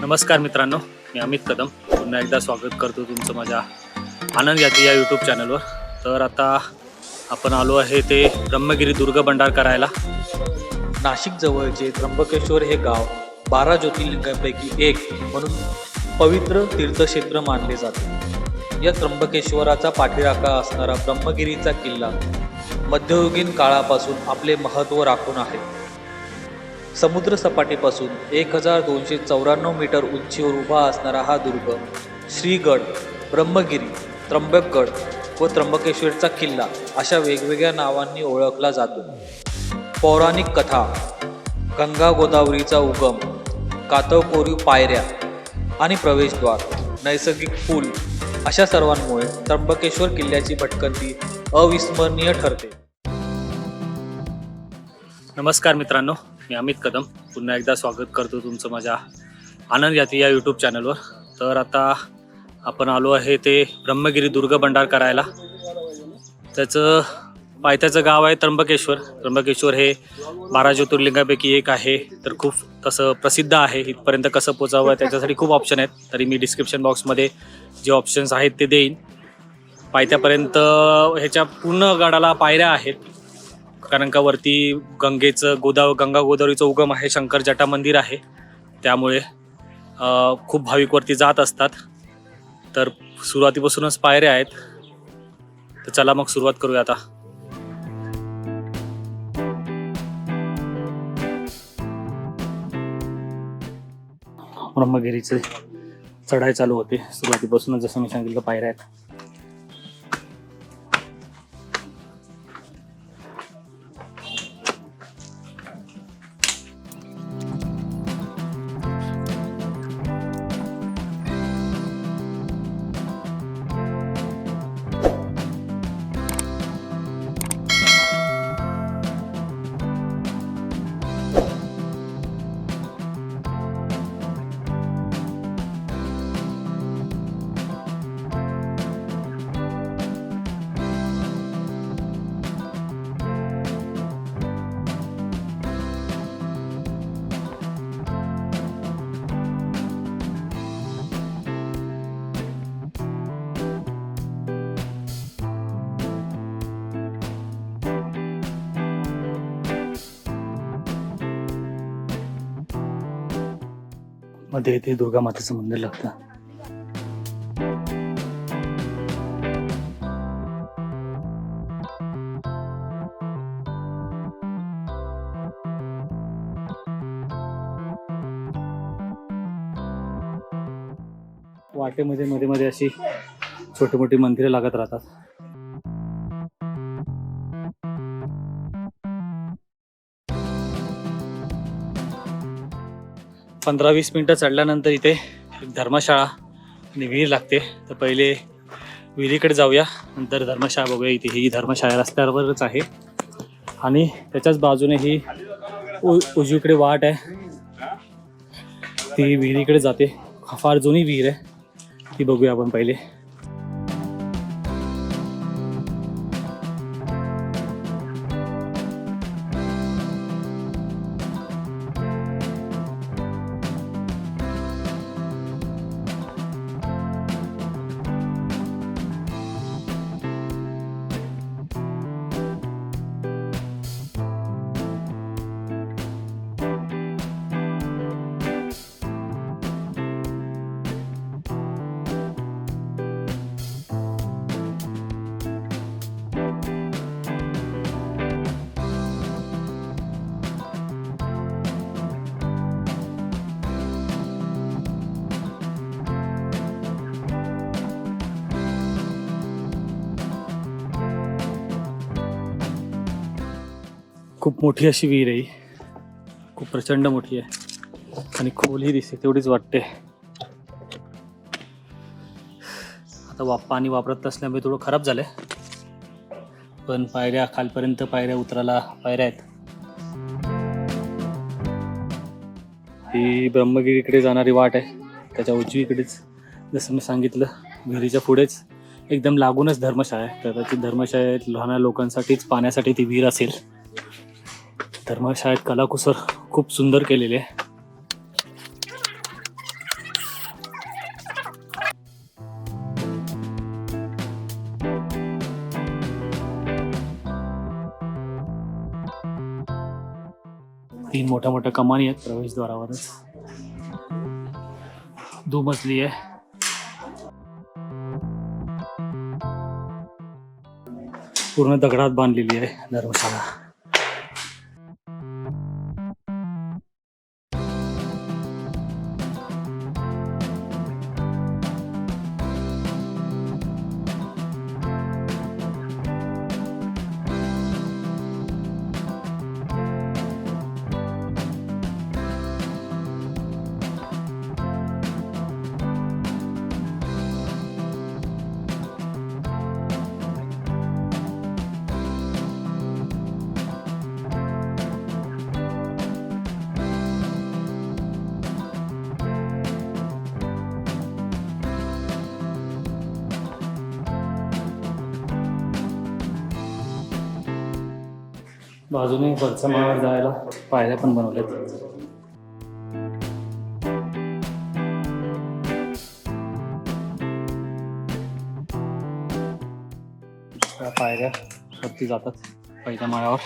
नमस्कार मित्रांनो मी अमित कदम. पुन्हा एकदा स्वागत करतो तुमचं माझ्या आनंद यात्री या यूट्यूब चॅनलवर तर आता आपण आलो आहे ते ब्रह्मगिरी दुर्ग भंडार करायला. नाशिकजवळचे त्र्यंबकेश्वर हे गाव बारा ज्योतिर्लिंगांपैकी एक म्हणून पवित्र तीर्थक्षेत्र मानले जाते. या त्र्यंबकेश्वराचा पाठीराखा असणारा ब्रह्मगिरीचा किल्ला मध्ययुगीन काळापासून आपले महत्त्व राखून आहे. समुद्रसपाटीपासून एक हजार दोनशे चौऱ्याण्णव मीटर उंचीवर उभा असणारा हा दुर्ग श्रीगड ब्रह्मगिरी त्र्यंबकगड व त्र्यंबकेश्वरचा किल्ला अशा वेगवेगळ्या नावांनी ओळखला जातो. पौराणिक कथा गंगा गोदावरीचा उगम कातळकोरीव पायऱ्या आणि प्रवेशद्वार नैसर्गिक पूल अशा सर्वांमुळे त्र्यंबकेश्वर किल्ल्याची भटकंती अविस्मरणीय ठरते. नमस्कार मित्रांनो. मी अमित कदम. पुन्हा एकदा स्वागत करतो तुमचं माझ्या आनंद यात्री या यूट्यूब चॅनलवर तर आता आपण आलो आहे ते ब्रह्मगिरी दुर्ग भंडार करायला. त्याचं पायथ्याचं गाव आहे त्र्यंबकेश्वर. त्र्यंबकेश्वर हे बारा ज्योतिर्लिंगापैकी एक आहे. तर खूप तसं प्रसिद्ध आहे. इथपर्यंत कसं पोचावं त्याच्यासाठी खूप ऑप्शन आहेत. तरी मी डिस्क्रिप्शन बॉक्समध्ये जे ऑप्शन्स आहेत ते देईन. पायथ्यापर्यंत ह्याच्या पूर्ण गडाला पायऱ्या आहेत. कारण का वरती गंगेचं गोदाव गंगा गोदावरीचं उगम आहे शंकर जटा मंदिर आहे. त्यामुळे खूप भाविक वरती जात असतात. तर सुरुवातीपासूनच पायऱ्या आहेत. तर चला मग सुरुवात करूया आता. ब्रह्मगिरीचे चढाई चालू होते. सुरुवातीपासूनच जसं मी सांगितलं पायऱ्या आहेत. मध्ये ते दुर्गा मातेचं मंदिर लागतं. वाटेमध्ये मध्ये मध्ये अशी छोटी मोठी मंदिरे लागत राहतात. पंधरा वीस मिनटं चढल्यानंतर इथे धर्मशाळा आणि विहीर लागते. तर पहिले विहिरीकडे जाऊया नंतर धर्मशाळा बघूया. इथे ही धर्मशाळा रस्त्यावरच आहे. आणि त्याच्याच बाजूने ही उ उजवीकडे वाट आहे. ती विहिरीकडे जाते. फार जुनी विहीर आहे. ती बघूया आपण पहिले. खूप मोठी अशी विहीर आहे खूप प्रचंड मोठी आहे. आणि खोलही दिसते तेवढीच वाटते. आता वा पाणी वापरत असल्यामुळे थोडं खराब झालंय. पण पायऱ्या खालपर्यंत पायऱ्या उतरायला पायऱ्या आहेत. ही ब्रह्मगिरीकडे जाणारी वाट आहे. त्याच्या उजवीकडेच जसं मी सांगितलं विहिरीच्या पुढेच एकदम लागूनच धर्मशाळा आहे. कदाचित धर्मशाळेत लहान लोकांसाठीच पाण्यासाठी ती विहीर असेल. धर्मशाळेत कलाकुसर खूप सुंदर केलेले तीन मोठ्या मोठ्या कमानी आहेत प्रवेशद्वारावरच. दुमजली आहे. पूर्ण दगडात बांधलेली आहे धर्मशाळा. बाजूने वरचा माळावर जायला पायऱ्या पण बनवल्यात. त्या पायऱ्या वरती जातात पहिल्या माळ्यावर.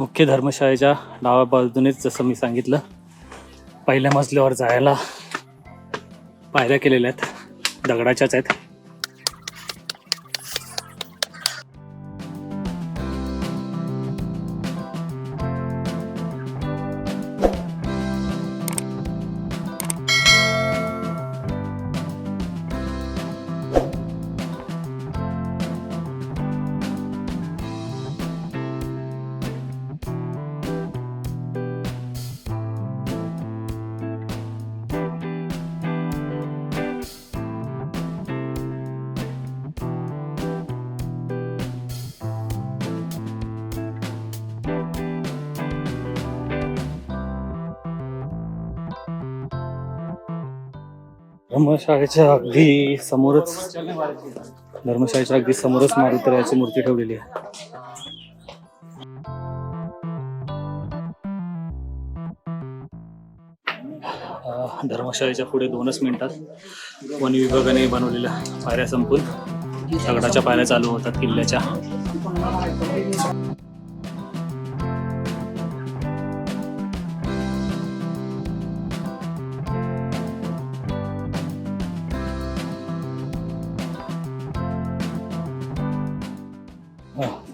मुख्य धर्मशाळेच्या डाव्या बाजूनेच जसं मी सांगितलं पहिल्या मजल्यावर जायला पायऱ्या केलेल्या आहेत दगडाच्याच आहेत. धर्मशाळेच्या अगदी समोरच धर्मशाळेच्या अगदी समोरच मारुतरायाची मूर्ती ठेवलेली आहे. धर्मशाळेच्या पुढे दोनच मिनिटात वन विभागाने बनवलेल्या पायऱ्या संपून दगडाच्या पायऱ्या चालू होतात किल्ल्याच्या.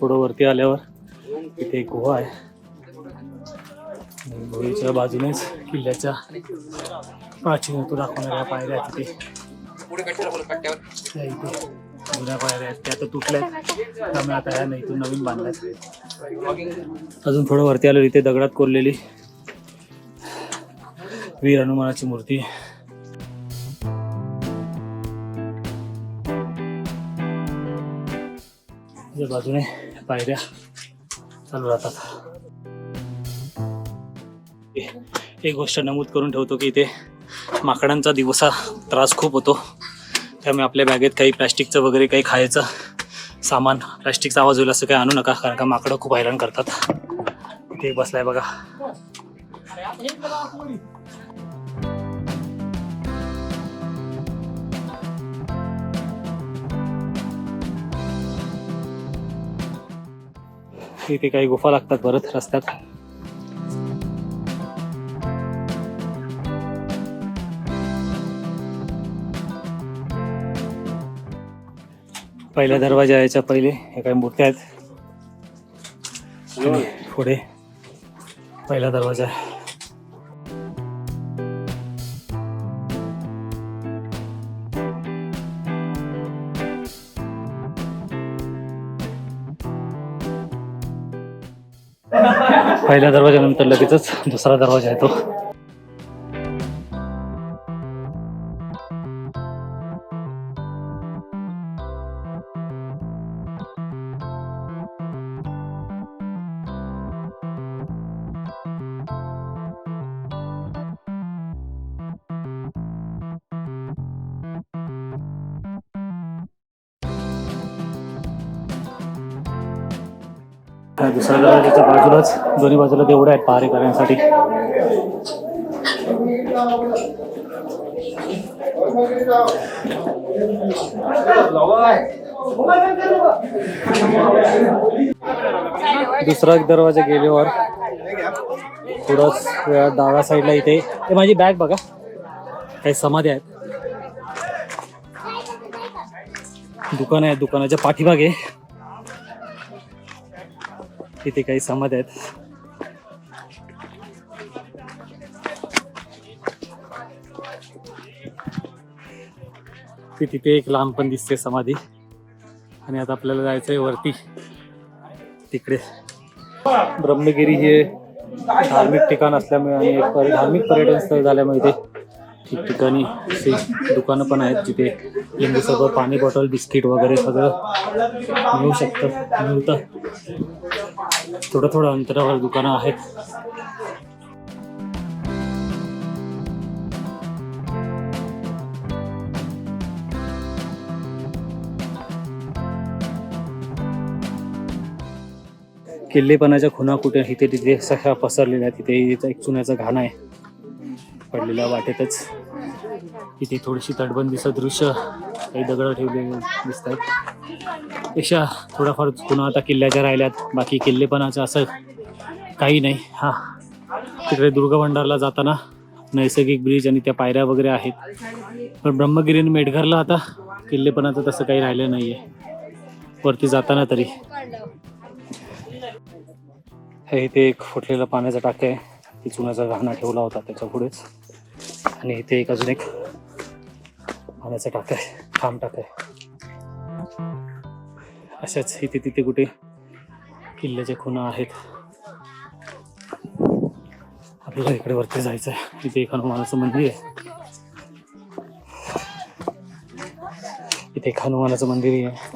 थोडं वरती आल्यावर इथे एक गुहा आहे. गुहेच्या बाजूनेच किल्ल्याच्या प्राचीन ऋतू दाखवणाऱ्या पायऱ्या आहेत तिथे. इथे जुन्या पायऱ्या आहेत. त्या तर तुटल्या आहेत. त्यामुळे आता ह्या नाही इथून नवीन बांधल्यात अजून थोडं वरती आलं इथे दगडात कोरलेली वीर हनुमानाची मूर्ती. त्याच्या बाजूने पायऱ्या चालू राहतात ए- एक गोष्ट नमूद करून ठेवतो की इथे माकडांचा दिवसा त्रास खूप होतो त्यामुळे आपल्या बॅगेत काही प्लॅस्टिकचं वगैरे काही खायचं सामान प्लॅस्टिकचा आवाज होईल असं काही आणू नका कारण का माकडं खूप हैराण करतात. इथे बसलाय बघा. इथे काही गुफा लागतात परत रस्त्यात. पहिला दरवाजा याच्या पहिले हे काही मूर्त्या आहेत. पुढे पहिला दरवाजा. आहे पहिल्या दरवाजानंतर लगेचच दुसरा दरवाजा येतो. दुसऱ्या दरवाजाच्या बाजूलाच दोन्ही बाजूला देवढं आहेत पहारेकऱ्यांसाठी दुसरा एक दरवाजा गेल्यावर थोडंच वेळा डाव्या साईडला इथे ते माझी बॅग बघा. काही समाधी आहेत. दुकान आहे दुकानाच्या पाठीमागे. तिथे काही समाधी आहेत. ती तिथे एक लांब पण दिसते समाधी. आणि आता आपल्याला जायचंय वरती. तिकडे. ब्रह्मगिरी हे धार्मिक ठिकाण असल्यामुळे आणि एक पर- धार्मिक पर्यटन स्थळ झाल्यामुळे इथे ठिकठिकाणी अशी दुकानं पण आहेत जिथे लिंबू सगळं पाणी बॉटल बिस्किट वगैरे सगळं मिळू शकतं मिळतं. थोडं थोडं अंतरावर दुकानं आहेत. किल्लेपणाच्या खुणा कुठे इथे तिथे सख्या पसरलेल्या तिथे एक चुन्याचा घाण आहे. पडलेल्या वाटेतच. तिथे थोडीशी तटबंदीचं दृश्य काही दगड ठेवलेले दिसत आहेत. पेक्षा थोडाफार पुन्हा आता किल्ल्याच्या राहिल्यात बाकी किल्लेपणाचं असं काही नाही. हा. तिकडे दुर्गभंडारला जाताना नैसर्गिक ब्रिज आणि त्या पायऱ्या वगैरे आहेत. पण ब्रह्मगिरी आणि मेटघरला आता किल्लेपणाचं तसं काही राहिलं नाही आहे वरती जाताना तरी. हे इथे एक फुटलेला पाण्याचा टाका आहे. ती चुनाचा घाणा ठेवला होता त्याच्या पुढेच. आणि इथे एक अजून एक पाण्याचा टाका आहे. खांब टाका आहे. अशाच इथे तिथे कुठे किल्ल्याच्या खुणा आहेत. आपल्याला इकडे वरती जायचं आहे इथे एक हनुमानाचं मंदिर आहे. इथे एक हनुमानाचं मंदिर आहे.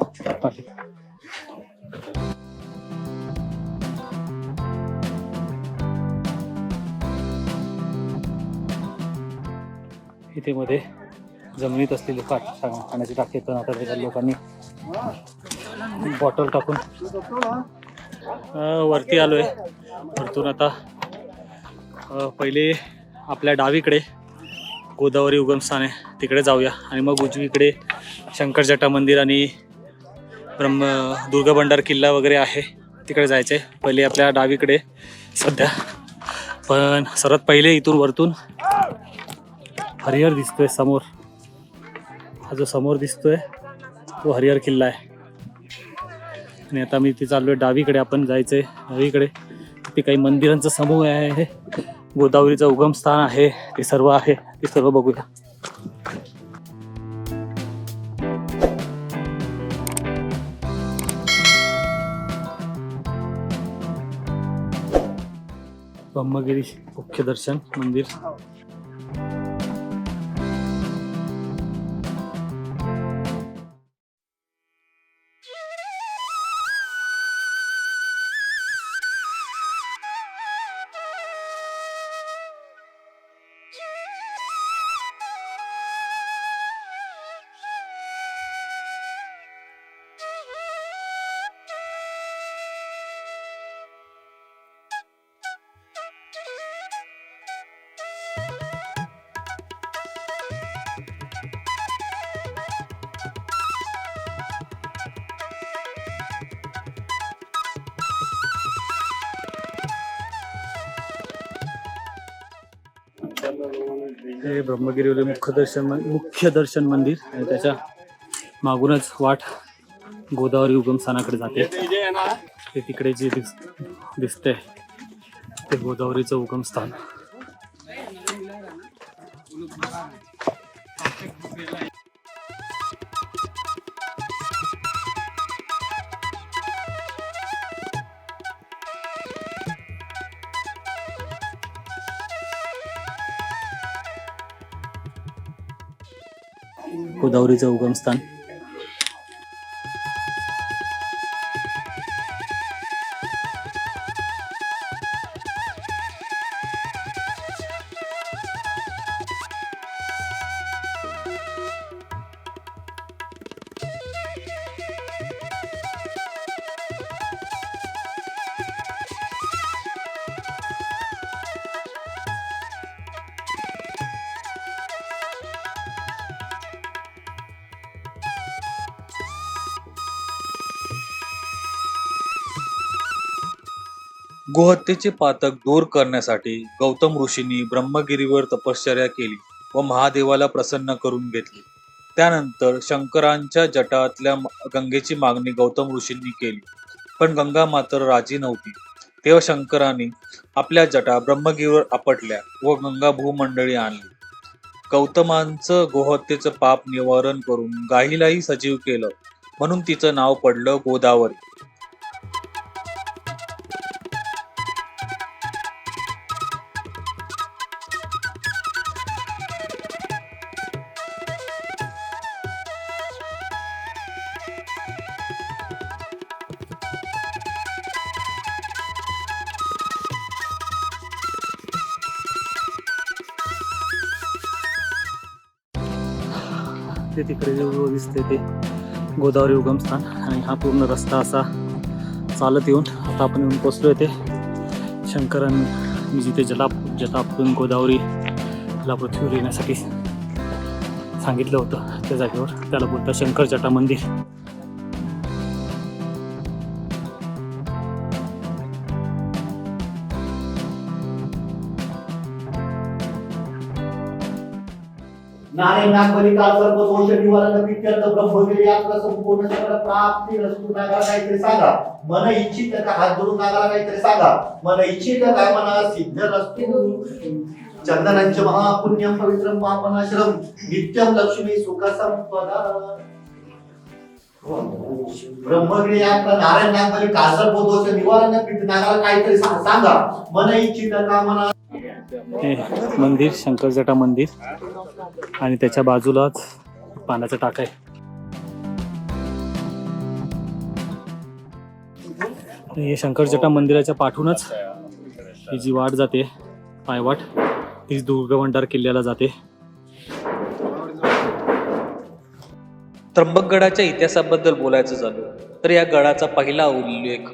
इथे मध्ये जमिनीत असलेले काठ खाण्याची टाकी पण आता त्याच्यात लोकांनी बॉटल टाकून. वरती वरती आलोय. वरतून आता पहिले आपल्या डावीकडे गोदावरी उगमस्थान आहे. तिकडे जाऊया. आणि मग उजवीकडे शंकर जटा मंदिर आणि ब्रह्म दुर्गभंडार किल्ला वगैरे आहे. तिकडे जायचं आहे पहिले आपल्या डावीकडे सध्या. पण सर्वात पहिले इथून वरतून हरिहर दिसतोय समोर. हा जो समोर दिसतोय तो हरिहर किल्ला आहे. आणि आता मी इथे चाललोय. डावीकडे आपण जायचंय. डावीकडे तिथे काही मंदिरांचा समूह आहे. गोदावरीचं उगम स्थान आहे. ते सर्व आहे. ते सर्व बघूया. ब्रह्मगिरी मुख्य दर्शन मंदिर. हे ब्रह्मगिरीवरील मुख्य दर्शन मुख्य दर्शन मंदिर आणि त्याच्या मागूनच वाट गोदावरी उगमस्थानाकडे जाते. ते तिकडे जे दिस दिसतंय ते गोदावरीचं उगमस्थान गोदावरीचं उगमस्थान गोहत्येचे पातक दूर करण्यासाठी गौतम ऋषींनी ब्रह्मगिरीवर तपश्चर्या केली व महादेवाला प्रसन्न करून घेतले. त्यानंतर शंकरांच्या जटातल्या गंगेची मागणी गौतम ऋषींनी केली. पण गंगा मात्र राजी नव्हती. तेव्हा शंकरांनी आपल्या जटा ब्रह्मगिरीवर आपटल्या व गंगा भूमंडळी आणली. गौतमांचं गोहत्येचं पाप निवारण करून गाईलाही सजीव केलं. म्हणून तिचं नाव पडलं गोदावरी. गोदावरी उगमस्थान आणि हा पूर्ण रस्ता असा चालत येऊन आता आपण येऊन पोचलोय ते शंकरांनी जिथे जताप जटापतून गोदावरीला पृथ्वीवर येण्यासाठी सांगितलं होतं त्या जागेवर. त्याला बोलतात शंकर जटा मंदिर नाणे नागबली काल सर्व दोष निवारण पित्यर्थ ब्रह्मगिरी यात्रा संपूर्ण सगळं प्राप्ती रस्तू नागाला काहीतरी सांगा. मन इच्छित का? हात धरून नागाला काहीतरी सांगा. मन इच्छित काय म्हणा सिद्ध रस्तू चंदनांचे महापुण्यम पवित्र महामनाश्रम नित्यम लक्ष्मी सुख संपदा ब्रह्मगिरी यात्रा नारायण नागबली काल सर्व दोष निवारण पित्त नागाला काहीतरी सांगा. मन इच्छित का? म्हणा हे मंदिर शंकर जटा मंदिर. आणि त्याच्या बाजूलाच पाण्याचा टाका आहे. हे शंकर जटा मंदिराच्या पाठूनच ही जी वाट जाते पायवाट तीच दुर्गभंडार किल्ल्याला जाते. त्र्यंबकगडाच्या इतिहासाबद्दल बोलायचं झालं तर या गडाचा पहिला उल्लेख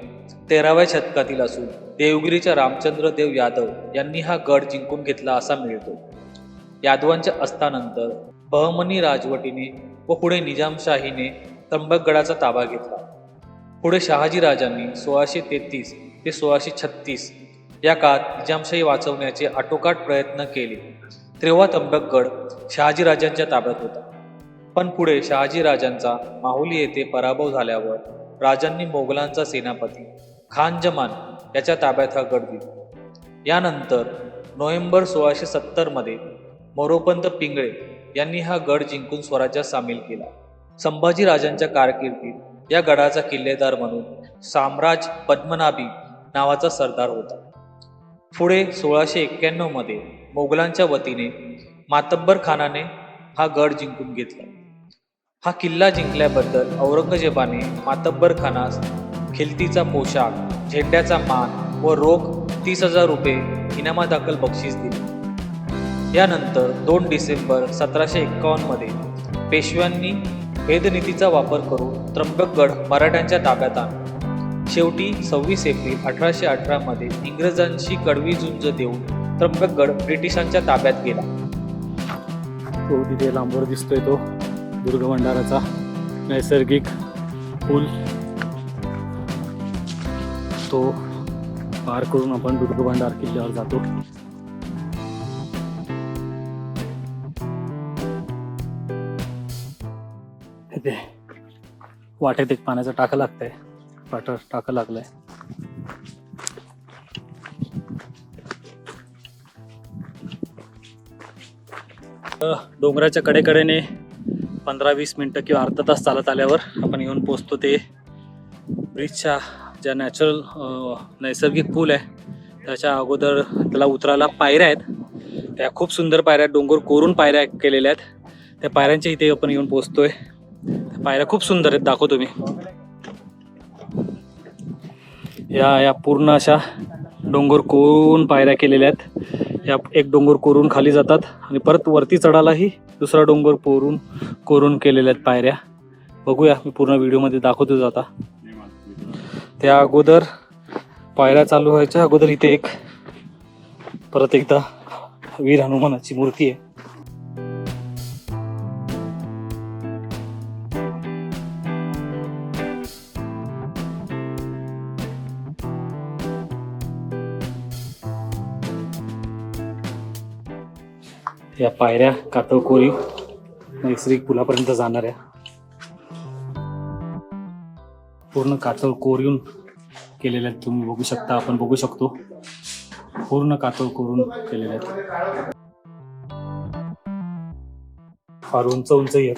तेराव्या शतकातील असून देवगिरीच्या रामचंद्र देव यादव यांनी हा गड जिंकून घेतला असा मिळतो. यादवांच्या अस्तानंतर बहमनी राजवटीने व पुढे निजामशाहीने त्र्यंबकगडाचा ताबा घेतला. पुढे शहाजी राजांनी सोळाशे तेहतीस ते सोळाशे छत्तीस या काळात निजामशाही वाचवण्याचे आटोकाट प्रयत्न केले. तेव्हा त्र्यंबकगड शहाजी राजांच्या ताब्यात होता. पण पुढे शहाजी राजांचा माहुली येथे पराभव झाल्यावर राजांनी मोगलांचा सेनापती खान जमान याच्या ताब्यात हा गड दिला यानंतर नोव्हेंबर सोळाशे सत्तरमध्ये मोरोपंत पिंगळे यांनी हा गड जिंकून स्वराज्यात सामील केला. संभाजी राजांच्या कारकिर्दीत या गडाचा किल्लेदार म्हणून साम्राज पद्मनाभी नावाचा सरदार होता. पुढे सोळाशे एक्क्याण्णवमध्ये मोगलांच्या वतीने मातब्बर खानाने हा गड जिंकून घेतला. हा किल्ला जिंकल्याबद्दल औरंगजेबाने मातब्बर खानास खिलतीचा पोशाख झेंड्याचा मान व रोख तीस हजार रुपये इनामादाखल बक्षीस दिले. यानंतर दोन डिसेंबर सतराशे एक्कावन्नमध्ये पेशव्यांनी भेदनीतीचा वापर करून त्र्यंबकगड मराठ्यांच्या ताब्यात आणला. शेवटी सव्वीस एप्रिल अठराशे अठरामध्ये इंग्रजांशी कडवी झुंज देऊन त्र्यंबकगड ब्रिटिशांच्या ताब्यात गेला. तो तिथे लांबवर दिसतोय तो दुर्गभंडाराचा नैसर्गिक पूल. तो पार करून आपण दुर्गभांडार किल्ल्यावर जातो. वाटेत एक पाण्याचा टाका लागतंय. वाटर टाका लागलाय. डोंगराच्या कडेकडेने पंधरा वीस मिनटं किंवा अर्धा तास चालत आल्यावर आपण येऊन पोचतो ते ब्रिजच्या ज्या नॅचरल नैसर्गिक पूल आहे त्याच्या अगोदर त्याला उतरायला पायऱ्या आहेत. त्या खूप सुंदर पायऱ्या आहेत. डोंगर कोरून पायऱ्या केलेल्या आहेत. त्या पायऱ्यांच्या इथे आपण येऊन पोचतोय त्या पायऱ्या खूप सुंदर आहेत. दाखवतो मी या या पूर्ण अशा डोंगर कोरून पायऱ्या केलेल्या आहेत. या एक डोंगर कोरून खाली जातात आणि परत वरती चढायलाही दुसरा डोंगर कोरून कोरून केलेल्या आहेत पायऱ्या. बघूया. मी पूर्ण व्हिडिओमध्ये दाखवतो जाता त्या अगोदर पायऱ्या चालू व्हायच्या. अगोदर इथे एक परत एकदा वीर हनुमानाची मूर्ती आहे. या पायऱ्या कातळकोरी नैसर्गिक पुलापर्यंत जाणाऱ्या. पूर्ण कातळ कोरून केलेले आहेत. तुम्ही बघू शकता आपण बघू शकतो. पूर्ण कातळ कोरून केलेले आहेत. फार उंच उंच येत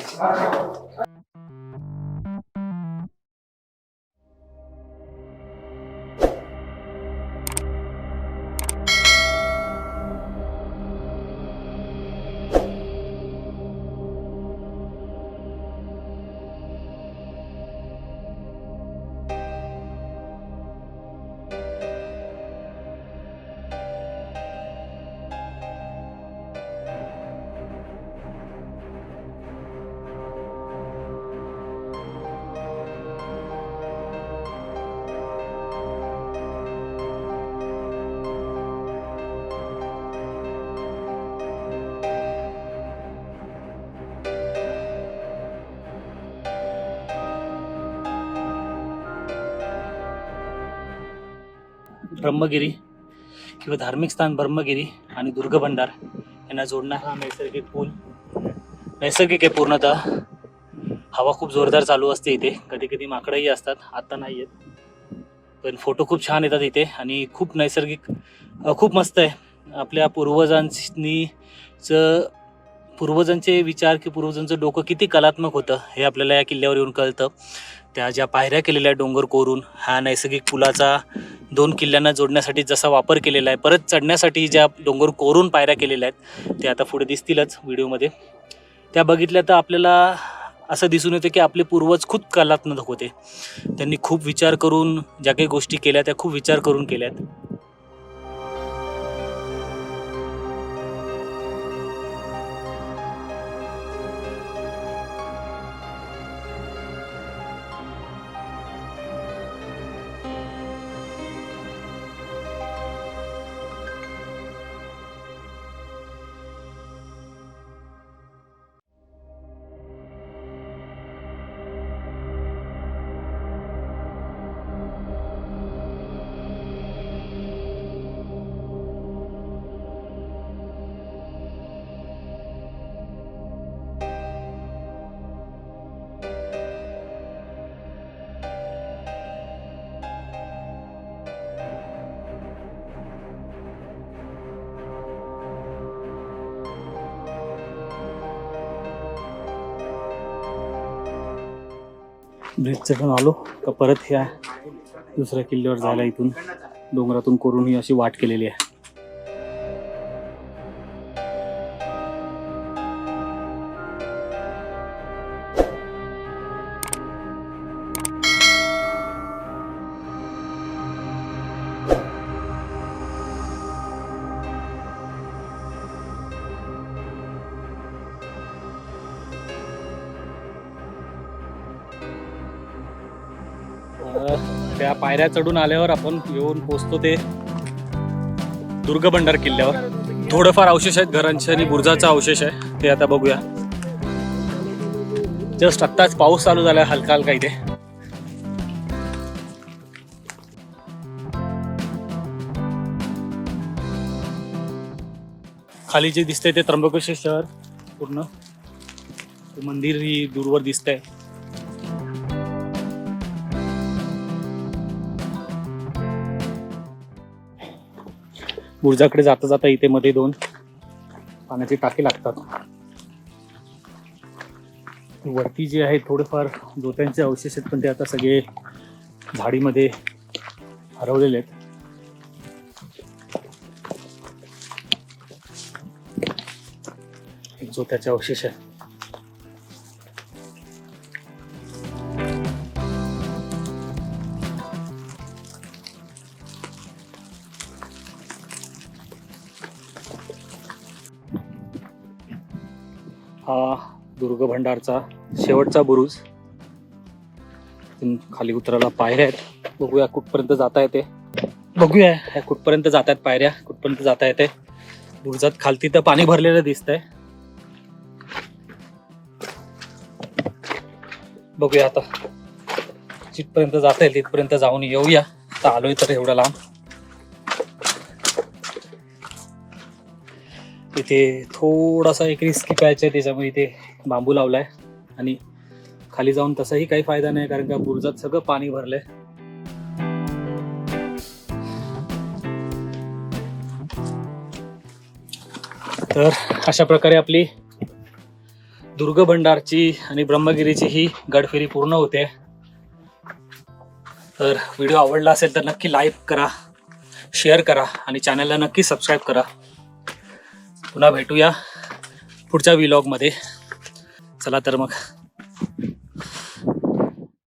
ब्रह्मगिरी किंवा धार्मिक स्थान ब्रह्मगिरी आणि दुर्ग भंडार यांना जोडणारा हा नैसर्गिक पूल. नैसर्गिक आहे पूर्णतः. हवा खूप जोरदार चालू असते इथे. कधी कधी माकडंही असतात. आता नाही आहेत पण फोटो खूप छान येतात इथे आणि खूप नैसर्गिक खूप मस्त आहे. आपल्या पूर्वजांनी च पूर्वजांचे विचार की पूर्वजांचं डोकं किती कलात्मक होतं हे आपल्याला या किल्ल्यावर येऊन कळतं. त्या ज्या पायऱ्या केलेल्या आहेत डोंगर कोरून हा नैसर्गिक पुलाचा दोन किल्ल्यांना जोडण्यासाठी जसा वापर केलेला आहे परत चढण्यासाठी ज्या डोंगर कोरून पायऱ्या केलेल्या आहेत ते आता पुढे दिसतीलच व्हिडिओमध्ये. त्या बघितल्या तर आपल्याला असं दिसून येतं की आपले पूर्वज खूप कलात्मक होते. त्यांनी खूप विचार करून ज्या काही गोष्टी केल्या त्या खूप विचार करून केल्यात. ब्रिज चढून आलो. का परत ह्या दुसऱ्या किल्ल्यावर जायला इथून. डोंगरातून करून ही अशी वाट केलेली आहे. त्या पायऱ्या चढून आल्यावर आपण येऊन पोचतो ते दुर्ग भंडार किल्ल्यावर. थोडंफार अवशेष आहेत घरांचे आणि बुर्जाचा अवशेष आहे. ते आता बघूया. जस्ट आत्ताच पाऊस चालू झाला हलका हलका इथे. खाली जे दिसतंय ते त्र्यंबकेश्वर शहर पूर्ण. मंदिर ही दूरवर दिसतंय. बुर्जाकडे जाता जाता इथे मध्ये दोन पाण्याची टाकी लागतात. वरती जे आहे थोडेफार जोत्यांचे अवशेष आहेत पण ते आता सगळे झाडीमध्ये हरवलेले आहेत. जो जोत्याचे अवशेष आहे. भंडारचा शेवटचा बुरुज. खाली उतरायला पायऱ्या आहेत. बघूया कुठपर्यंत जाता येते. बघूया. ह्या कुठपर्यंत जात आहेत पायऱ्या कुठपर्यंत जाता येते. बुरुजात खालती तर पाणी भरलेलं दिसतंय. बघूया आता. जिथपर्यंत जाता येईल तिथपर्यंत जाऊन येऊया. आता आलोय तर एवढा लांब. इथे इथे थोडासा एक रिस्की पॅच आहे त्याच्यामुळे इथे बांबू लावलाय आणि खाली जाऊन तसाही काही फायदा नाही कारण का बुर्जात सगळं पाणी भरलंय. तर अशा प्रकारे आपली दुर्ग भंडारची आणि ब्रह्मगिरीची ही गडफेरी पूर्ण होते. तर व्हिडिओ आवडला असेल तर नक्की लाईक करा शेअर करा आणि चॅनलला नक्की सबस्क्राईब करा. पुन्हा भेटूया पुढच्या व्हिलॉगमध्ये चला तर मग.